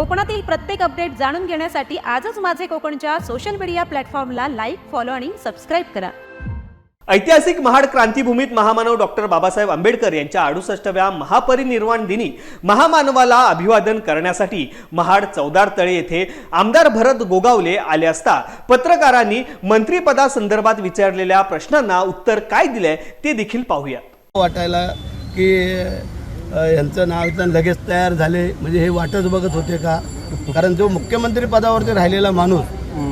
कोकणातील प्रत्येक अपडेट जाणून घेण्यासाठी आजच माझे कोकणच्या सोशल मीडिया प्लॅटफॉर्मला लाईक फॉलो आणि सबस्क्राईब करा. ऐतिहासिक महाड क्रांतीभूमीत महामानव डॉक्टर बाबासाहेब आंबेडकर यांच्या अडुसष्टव्या महापरिनिर्वाण दिनी महामानवाला अभिवादन करण्यासाठी महाड चौदार तळे येथे आमदार भरत गोगावले आले असता पत्रकारांनी मंत्रिपदासंदर्भात विचारलेल्या प्रश्नांना उत्तर काय दिलंय ते देखील पाहूया वाटायला की यांचं नाव इथं लगेच तयार झाले. म्हणजे हे वाटच बघत होते का? कारण जो मुख्यमंत्री पदावरती राहिलेला माणूस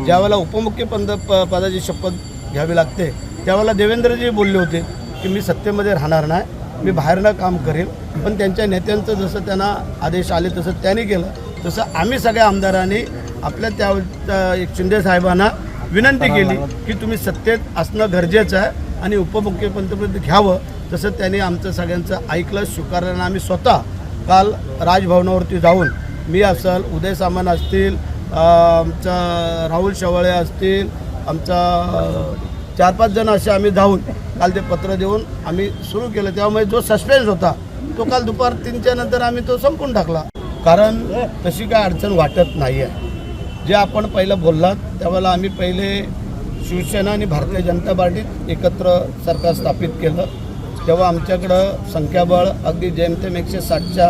ज्यावेळेला उपमुख्यपद प- पदाची शपथ घ्यावी लागते त्यावेळेला देवेंद्रजी बोलले होते की मी सत्तेमध्ये राहणार नाही मी बाहेरनं काम करेल. पण त्यांच्या नेत्यांचं जसं त्यांना आदेश आले तसं त्यांनी केलं. तसं आम्ही सगळ्या आमदारांनी आपल्या त्या त्या एक शिंदे साहेबांना विनंती केली की तुम्ही सत्तेत असणं गरजेचं आहे. आणि उपमुख्यमंत्रीपद घ्यावं तसं त्यांनी आमचं सगळ्यांचं ऐकलं स्वीकारलं आणि आम्ही स्वतः काल राजभवनावरती जाऊन मी असेल उदय सामंत असतील आमचं आमचा राहुल शेवाळे असतील आमचा चार पाच जण असे आम्ही जाऊन काल ते पत्र देऊन आम्ही सुरू केलं. त्यामुळे जो सस्पेन्स होता तो काल दुपार तीनच्या नंतर आम्ही तो संपून टाकला. कारण तशी काय अडचण वाटत नाही आहे जे आपण पहिलं बोललात त्यावेळेला आम्ही पहिले शिवसेना आणि भारतीय जनता पार्टीत एकत्र सरकार स्थापित केलं. तेव्हा आमच्याकडं संख्याबळ अगदी जेमतेम एकशे साठच्या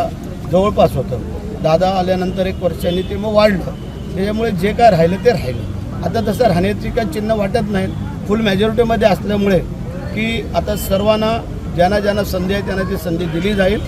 जवळपास होतं. दादा आल्यानंतर एक वर्षांनी ते मग वाढलं. त्याच्यामुळे जे काय राहिलं ते राहिलं. आता तसं राहण्याची काय चिन्ह वाटत नाही फुल मेजॉरिटीमध्ये असल्यामुळे की आता सर्वांना ज्यांना ज्यांना संधी आहे त्यांना ती संधी दिली जाईल.